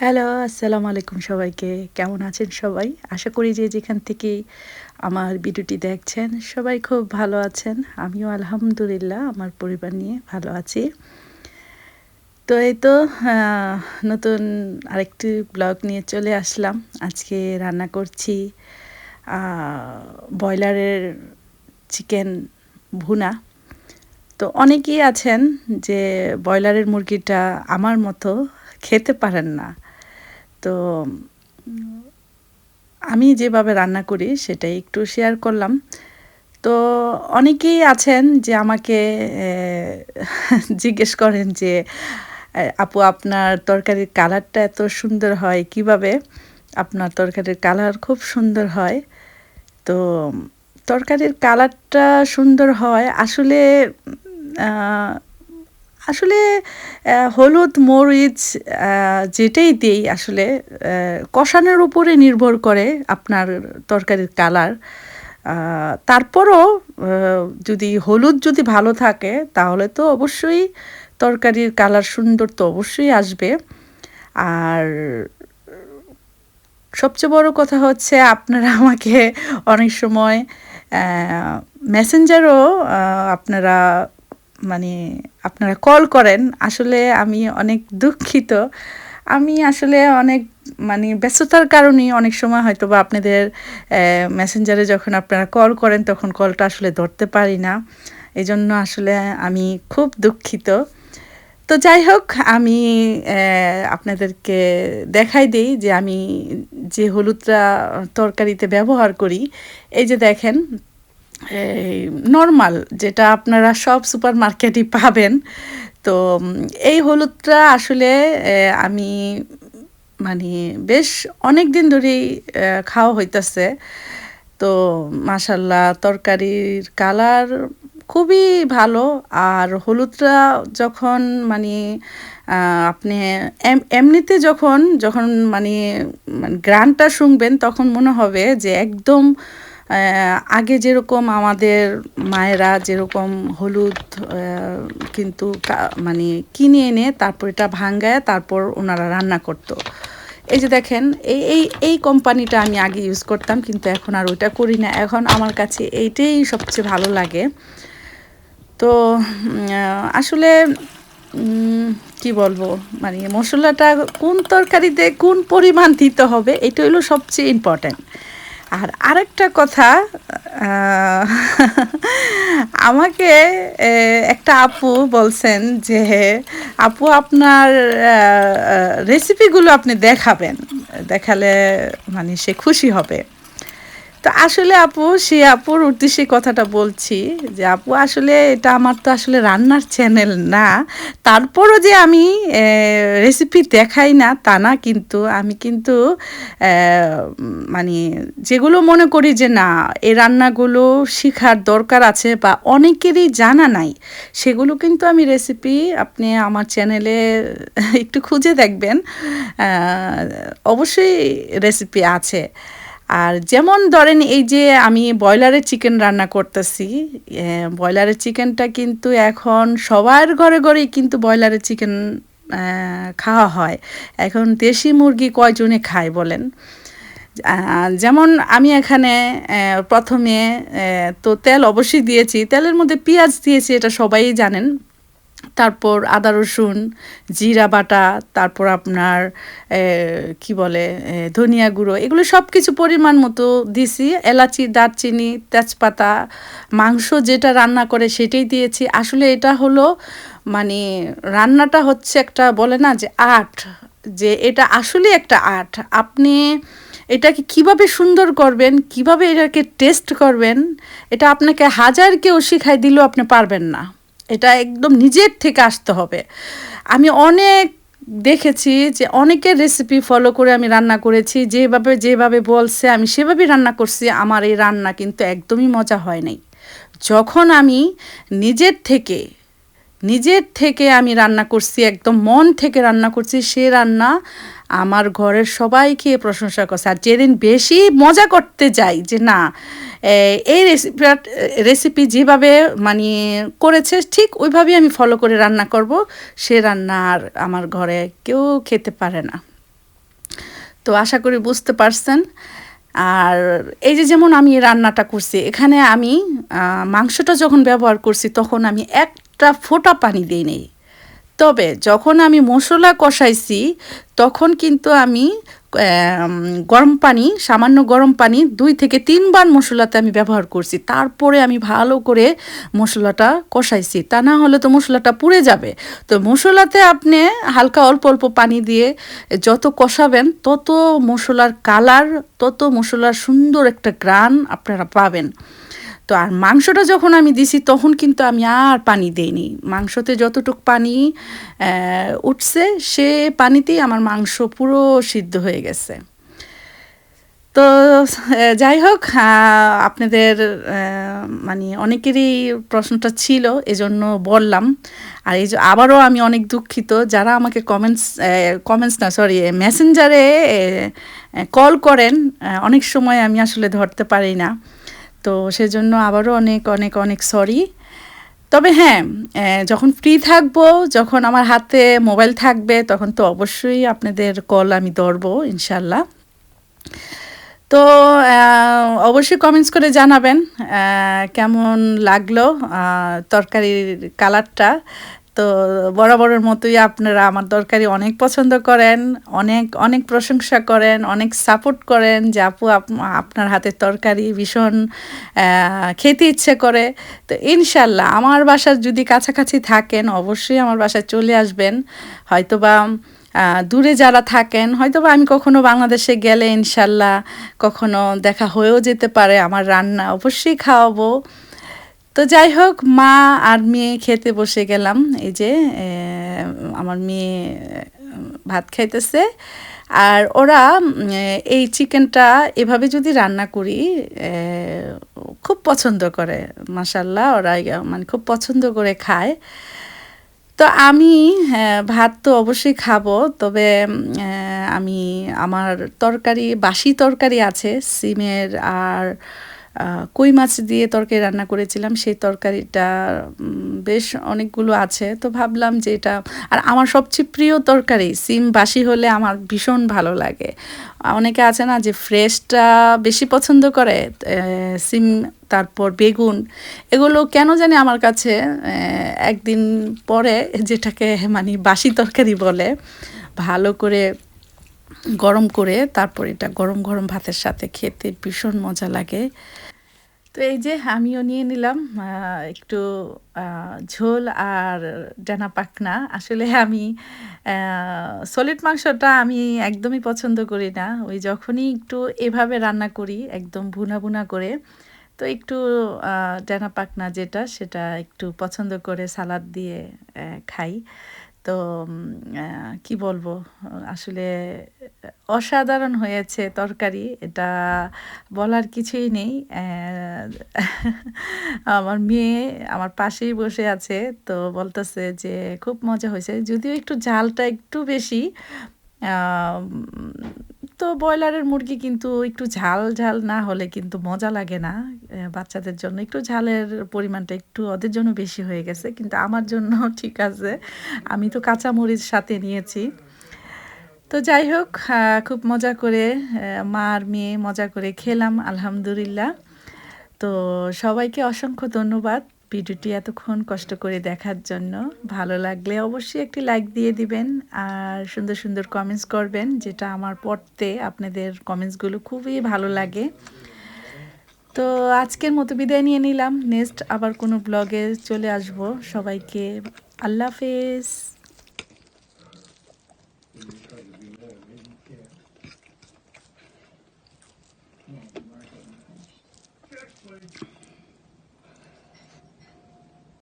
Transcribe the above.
Hello আসসালামু আলাইকুম সবাইকে। কেমন আছেন সবাই? আশা করি যে যেখান থেকে আমার ভিডিওটি দেখছেন, সবাই খুব ভালো আছেন। আমিও আলহামদুলিল্লাহ, আমার পরিবার নিয়ে ভালো আছি। তো এই তো নতুন আরেকটি ব্লগ নিয়ে চলে আসলাম। আজকে রান্না করছি ব্রয়লারের চিকেন ভুনা। তো অনেকেই আছেন যে ব্রয়লারের মুরগিটা আমার মতো খেতে পারেন না। তো, আমি যেভাবে রান্না করি সেটাই একটু শেয়ার করলাম। তো, অনেকেই আছেন যে আমাকে জিজ্ঞেস করেন যে আপু আপনার তরকারির কালারটা এত সুন্দর হয়, কীভাবে? আপনার তরকারির কালার খুব সুন্দর হয়। তো, তরকারির কালারটা সুন্দর হয়। আসলে আসলে হলুদ, মরিচ যেটাই দিই আসলে কষানোর উপরে নির্ভর করে আপনার তরকারির কালার তারপরও যদি হলুদ যদি ভালো থাকে, তাহলে তো অবশ্যই তরকারির কালার সুন্দর তো অবশ্যই আসবে। আর সবচেয়ে বড় কথা হচ্ছে, আপনারা আমাকে অনেক সময় মেসেঞ্জারও আপনারা মানে আপনারা কল করেন, আসলে আমি অনেক দুঃখিত। আমি আসলে অনেক মানে ব্যস্ততার কারণেই অনেক সময় হয়তো বা আপনাদের মেসেঞ্জারে যখন আপনারা কল করেন তখন কলটা আসলে ধরতে পারি না। এই জন্য আসলে আমি খুব দুঃখিত। তো যাই হোক, আমি আপনাদেরকে দেখাই দিই যে আমি যে হলুদটা তরকারিতে ব্যবহার করি, এই যে দেখেন নর্মাল যেটা আপনারা সব সুপার মার্কেটই পাবেন। তো এই হলুদটা আসলে আমি মানে বেশ অনেক দিন ধরেই খাওয়া হইতেছে। তো মাসাল্লাহ তরকারির কালার খুবই ভালো। আর হলুদটা যখন মানে আপনি এমনিতে যখন যখন মানে গ্রানটা শুনবেন, তখন মনে হবে যে, একদম আগে যেরকম আমাদের মায়েরা যেরকম হলুদ কিন্তু মানে কিনে এনে তারপর এটা ভাঙ্গায় তারপর ওনারা রান্না করতো। এই যে দেখেন, এই এই এই কোম্পানিটা আমি আগে ইউজ করতাম, কিন্তু এখন আর ওইটা করি না। এখন আমার কাছে এইটাই সবচেয়ে ভালো লাগে। তো আসলে কি বলব মানে মশলাটা কোন তরকারিতে কোন পরিমাণ দিতে হবে, এটা হলো সবচেয়ে ইম্পর্ট্যান্ট আর আরেকটা কথা আমাকে একটা আপু বলছেন যে, আপু আপনার রেসিপিগুলো আপনি দেখাবেন। দেখালে মানে সে খুশি হবে। তো আসলে আপু সে আপুর উদ্দেশ্যে কথাটা বলছি যে, আপু, আসলে এটা আমার তো আসলে রান্নার চ্যানেল না। তারপরও যে আমি রেসিপি দেখাই না, তা না কিন্তু আমি কিন্তু মানে যেগুলো মনে করি যে, না, এই রান্নাগুলো শেখার দরকার আছে বা অনেকেরই জানা নাই, সেগুলো কিন্তু আমি রেসিপি আপনি আমার চ্যানেলে একটু খুঁজে দেখবেন। অবশ্যই রেসিপি আছে। আর যেমন ধরেন এই যে আমি ব্রয়লারের চিকেন রান্না করতেছি ব্রয়লারের চিকেনটা কিন্তু এখন সবার ঘরে ঘরেই কিন্তু ব্রয়লারের চিকেন খাওয়া হয়। এখন দেশি মুরগি কয়জনে খায় বলেন? যেমন আমি এখানে প্রথমে তো তেল অবশ্যই দিয়েছি, তেলের মধ্যে পেঁয়াজ দিয়েছি, এটা সবাই জানেন। তারপর আদা রসুন, জিরা বাটা, তারপর আপনার কি বলে ধনিয়া গুঁড়ো, এগুলো সব কিছু পরিমাণ মতো দিছি। এলাচি, দারচিনি, তেজপাতা, মাংস যেটা রান্না করে সেটাই দিয়েছি। আসলে এটা হলো মানে রান্নাটা হচ্ছে একটা বলে না যে আর্ট, যে এটা আসলে একটা আর্ট। আপনি এটাকে কীভাবে সুন্দর করবেন, কীভাবে এটাকে টেস্ট করবেন, এটা আপনাকে হাজার কেউ শিখাই দিলেও আপনি পারবেন না। এটা একদম নিজের থেকে আসতে হবে। আমি অনেক দেখেছি যে অনেকের রেসিপি ফলো করে আমি রান্না করেছি, যেভাবে যেভাবে বলছে আমি সেভাবেই রান্না করছি, আমার এই রান্না কিন্তু একদমই মজা হয় নাই। যখন আমি নিজের থেকে নিজের থেকে আমি রান্না করছি, একদম মন থেকে রান্না করছি, সে রান্না আমার ঘরের সবাই খেয়ে প্রশংসা করছে। আর যেদিন বেশি মজা করতে যাই যে না এই রেসিপি রেসিপি যেভাবে মানে করেছে ঠিক ওইভাবেই আমি ফলো করে রান্না করব। সে রান্না আর আমার ঘরে কেউ খেতে পারে না। তো আশা করি বুঝতে পারছেন। আর এই যে যেমন আমি রান্নাটা করছি, এখানে আমি মাংসটা যখন ব্যবহার করছি তখন আমি একটা ফোঁটা পানি দিই নেই। তবে যখন আমি মশলা কষাইছি, তখন কিন্তু আমি গরম পানি, সামান্য গরম পানি দুই থেকে তিনবার মশলাতে আমি ব্যবহার করছি। তারপরে আমি ভালো করে মশলাটা কষাইছি। তা না হলে তো মশলাটা পুড়ে যাবে। তো মশলাতে আপনি হালকা অল্প অল্প পানি দিয়ে যত কষাবেন, তত মশলার কালার, তত মশলার সুন্দর একটা গ্রান আপনারা পাবেন। তো আর মাংসটা যখন আমি দিছি, তখন কিন্তু আমি আর পানি দেইনি। মাংসতে যতটুক পানি উঠছে, সে পানিতেই আমার মাংস পুরো সিদ্ধ হয়ে গেছে। তো যাই হোক আপনাদের মানে অনেকেরই প্রশ্নটা ছিল, এজন্য বললাম। আর এই যে আবারও আমি অনেক দুঃখিত, যারা আমাকে কমেন্টস কমেন্টস না সরি মেসেঞ্জারে কল করেন অনেক সময় আমি আসলে ধরতে পারি না। তো সেজন্য আবারও অনেক অনেক অনেক সরি তবে হ্যাঁ যখন ফ্রি থাকব, যখন আমার হাতে মোবাইল থাকবে, তখন তো অবশ্যই আপনাদের কল আমি ধরবো, ইনশাল্লাহ। তো অবশ্যই কমেন্টস করে জানাবেন কেমন লাগল তরকারির কালারটা তো বরাবরের মতোই আপনারা আমার তরকারি অনেক পছন্দ করেন, অনেক অনেক প্রশংসা করেন, অনেক সাপোর্ট করেন যে আপু, আপ- আপনার হাতের তরকারি ভীষণ খেতে ইচ্ছে করে। তো ইনশাল্লাহ আমার বাসার যদি কাছাকাছি থাকেন, অবশ্যই আমার বাসায় চলে আসবেন। হয়তোবা দূরে যারা থাকেন, হয়তোবা আমি কখনো বাংলাদেশে গেলে ইনশাল্লাহ কখনো দেখা হয়েও যেতে পারে, আমার রান্না অবশ্যই খাওয়াবো। তো যাই হোক, মা আর মেয়ে খেতে বসে গেলাম। এই যে আমার মেয়ে ভাত খাইতেছে। আর ওরা এই চিকেনটা এভাবে যদি রান্না করি খুব পছন্দ করে মাসাল্লাহ ওরা মানে খুব পছন্দ করে খায়। তো আমি ভাত তো অবশ্যই খাব, তবে আমি আমার তরকারি, বাসি তরকারি আছে, সিমের আর কই মাছ দিয়ে তরকারি রান্না করেছিলাম, সেই তরকারিটা বেশ অনেকগুলো আছে। তো ভাবলাম যে এটা, আর আমার সবচেয়ে প্রিয় তরকারি, সিম বাসি হলে আমার ভীষণ ভালো লাগে। অনেকে আছে না যে ফ্রেশটা বেশি পছন্দ করে সিম, তারপর বেগুন, এগুলো কেন জানি আমার কাছে একদিন পরে যেটাকে মানে বাসি তরকারি বলে, ভালো করে গরম করে তারপর এটা গরম গরম ভাতের সাথে খেতে ভীষণ মজা লাগে। তো এই যে আমিও নিয়ে নিলাম একটু ঝোল আর ডানা পাকনা আসলে আমি সলিড মাংসটা আমি একদমই পছন্দ করি না। ওই যখনই একটু এভাবে রান্না করি, একদম ভুনা ভুনা করে, তো একটু ডানা পাকনা যেটা, সেটা একটু পছন্দ করে সালাদ দিয়ে খাই। তো কি বলব? আসলে অসাধারণ হয়েছে তরকারি, এটা বলার কিছুই নেই। আমার মেয়ে আমার পাশেই বসে আছে, তো বলতেছে যে, খুব মজা হয়েছে। যদিও একটু ঝালটা একটু বেশি তো ব্রয়লারের মুরগি কিন্তু একটু ঝাল ঝাল না হলে কিন্তু মজা লাগে না বাচ্চাদের জন্য। একটু ঝালের পরিমাণটা একটু ওদের জন্য বেশি হয়ে গেছে, কিন্তু আমার জন্য ঠিক আছে। আমি তো কাঁচামরিচ সাথে নিয়েছি। তো যাই হোক খুব মজা করে মা আর মেয়ে মজা করে খেলাম, আলহামদুলিল্লাহ। তো সবাইকে অসংখ্য ধন্যবাদ ভিডিওটি এতক্ষণ কষ্ট করে দেখার জন্য। ভালো লাগলে অবশ্যই একটি লাইক দিয়ে দিবেন আর সুন্দর সুন্দর কমেন্টস করবেন, যেটা আমার পড়তে আপনাদের কমেন্টসগুলো খুবই ভালো লাগে। তো আজকের মতো বিদায় নিয়ে নিলাম। নেক্সট আবার কোনো ব্লগে চলে আসব। সবাইকে আল্লাহ হাফেজ।